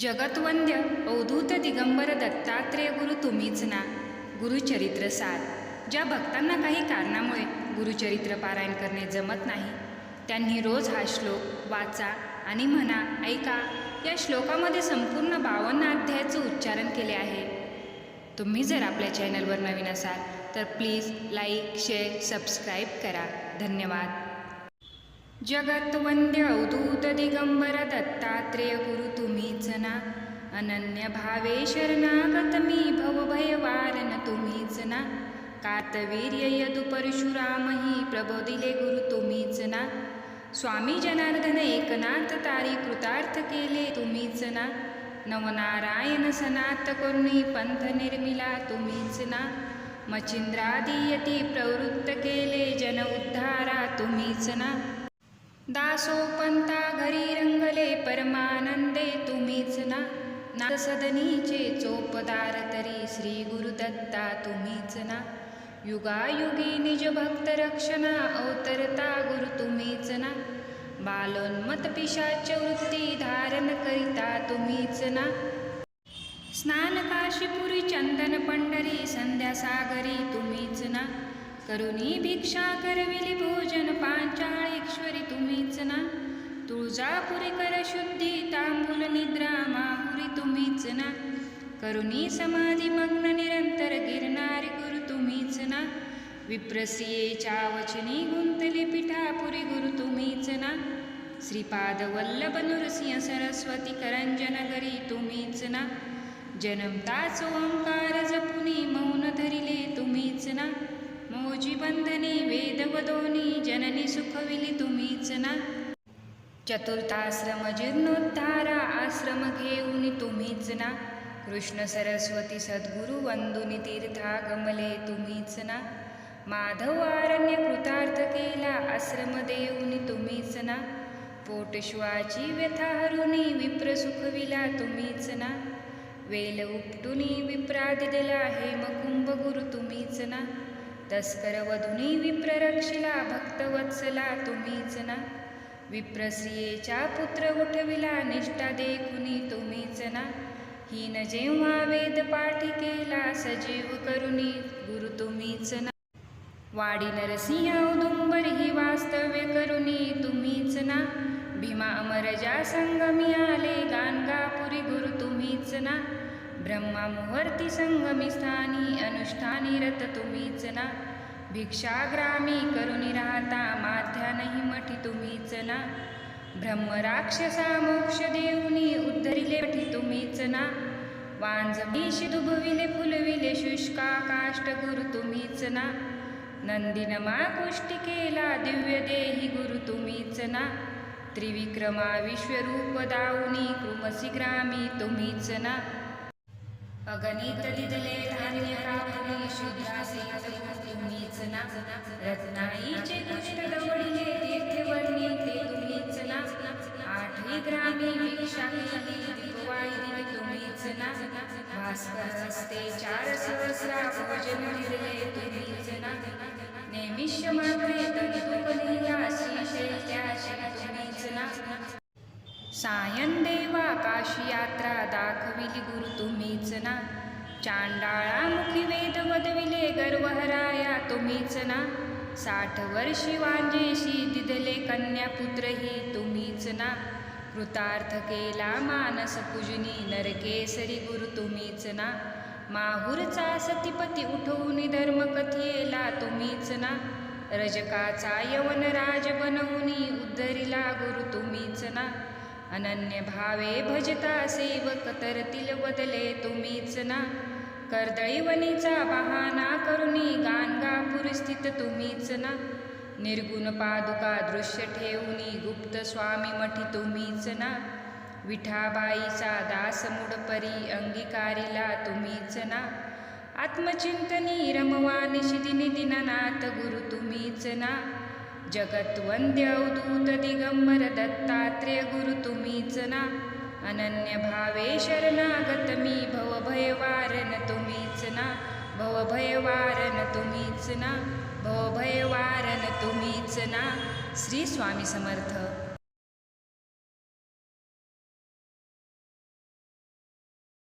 जगतवंद्य अवधूत दिगंबर दत्तात्रेय गुरु तुम्हीच ना. गुरुचरित्र सार. ज्या भक्तांना काही कारणामुळे गुरुचरित्र पारायण करणे जमत नाही त्यांनी रोज हा श्लोक वाचा आणि म्हणा ऐका या श्लोकामध्ये संपूर्ण बावन्न अध्यायाचं उच्चारण केले आहे. तुम्ही जर आपल्या चॅनलवर नवीन असाल तर प्लीज लाईक शेअर सबस्क्राईब करा. धन्यवाद. जगत्वंद्य अवधूत दिगंबर दत्तात्रेय गुरु तुम्हीच ना अनन्य भावे शरणागत मी भवभयवारन तुम्हीच ना कार्तवीर्य यदु परशुरामही प्रबोधिले गुरु तुम्हीच ना स्वामी जनार्दन एकनाथ तारी कृतार्थ केले तुम्हीच ना नवनारायण सनात करुणी पंथ निर्मिला तुम्हीच ना मचिंद्रादी यती प्रवृत्त केले जन उद्धारा तुम्हीच ना दासोपंता घरी रंगले परमानंदे तुम्हीच ना. नासदनीचे चोपदार तरी श्री गुरुदत्ता तुम्हीच ना. युगायुगी निज भक्त रक्षणा अवतरता गुरु तुम्हीच ना. बालोन्मत पिशाच वृत्ती धारण करिता तुम्हीच ना. स्नान काशीपुरी चंदन पंढरी संध्या सागरी तुम्हीच ना. करुणी भिक्षा करविली भोजन पान तुळजापुरी कर शुद्धी तांबूल निद्रा माहुरी तुम्हीच ना. करुणी समाधी मग्न निरंतर गिरणारी गुरु तुम्हीच ना. विप्रसियेच्या वचनी गुंतले पिठापुरी गुरु तुम्हीच ना. श्रीपाद वल्लभ नृसिंह सरस्वती करंजनगरी तुम्हीच ना. जनमताच ओंकार जपुनी मौन धरिले तुम्हीच ना. मोजी बंधने वेदवदोनी जननी सुखविली तुम्हीच ना. चतुर्थाश्रम जीर्णोद्धारा आश्रम घेऊन तुम्हीच ना. कृष्ण सरस्वती सद्गुरु वंदुनी तीर्था गमले तुम्हीच ना. माधव आरण्य कृतार्थ केला आश्रम देऊनी तुम्हीच ना. पोटश्वाची व्यथा हरुणी विप्र सुखविला तुम्हीच ना. वेल उपटुनी विप्रादि दिला हेमकुंभ गुरु तुम्हीच ना. तस्कर वधुनी विप्र रक्षिला भक्तवत्सला तुम्हीच ना. विप्रश्रियेच्या पुत्र उठविला निष्ठा देखुनी तुम्हीच ना हीन जेव्हा वेद पाठी केला सजीव करुणी गुरु तुम्हीच ना वाडी नरसिंह औदुंबर ही वास्तव्य करुणी तुम्हीच ना भीमा अमरजा संगमी आले गाणगापुरी गुरु तुम्हीच ना ब्रह्मा मुहूर्ती संगमी स्थानी अनुष्ठानी रथ तुम्हीच ना भिक्षाग्रामी करुणी राहता माध्यानही मठी तुम्हीच ना ब्रह्मराक्षसा मोक्ष देऊनी उद्धरिले मठी तुम्हीच ना वांजमीश दुभविले फुलविले शुष्का काष्ट गुरु तुम्हीच ना नंदिनमा कुष्टी केला दिव्य देही गुरु तुम्हीच ना त्रिविक्रमा विश्वरूप दाऊनी कृमसी ग्रामी तुम्हीच ना अगणित दिदले धान्य राखली शुद्धासे तुम्हीच ना रत्नाईचे दुष्ट दवडिले तीर्थवर्णी ते तुम्हीच ना आठवी ग्रामी भिक्षा केली दीपवाहिनी तुम्हीच ना भास्कर हस्ते चार सहस्रा भोजन दिले तुम्हीच ना नेमिष्य मात्रे तंतुकलिया श्रीशैल्याशी तुम्हीच ना सायन अशी काशी यात्रा दाखविली गुरु तुम्हीच ना. चांडाळामुखी वेद वदविले गर्वहराया तुम्हीच ना. साठ वर्षी वांजेशी दिदले कन्यापुत्रही तुम्हीच ना. कृतार्थ केला मानस पूजनी नरकेसरी गुरु तुम्हीच ना. माहुरचा सतीपती उठवून धर्म कथियेला तुम्हीच ना. रजकाचा यवन राज बनवून उद्धरिला गुरु तुम्हीच ना. अनन्य भावे भजता सेवक तरतील बदले तुम्हीच ना. कर्दळीवनीचा बहाना करुणी गाणगापूर स्थित तुम्हीच ना. निर्गुण पादुका दृश्य ठेवूनी गुप्त स्वामी मठी तुम्हीच ना. विठाबाईचा दास मुडपरी अंगीकारिला तुम्हीच ना. आत्मचिंतनी रमवा निशिदिनी दिननाथ गुरु तुम्हीच ना. जगत्वंद्य अवधूत दिगंबर दत्तात्रेय गुरु तुम्हीच ना अनन्य भावे शरणागत मी भवभयवारन तुम्हीच ना भवभयवारन तुम्हीच ना भवभयवारन तुम्हीच ना श्री स्वामी समर्थ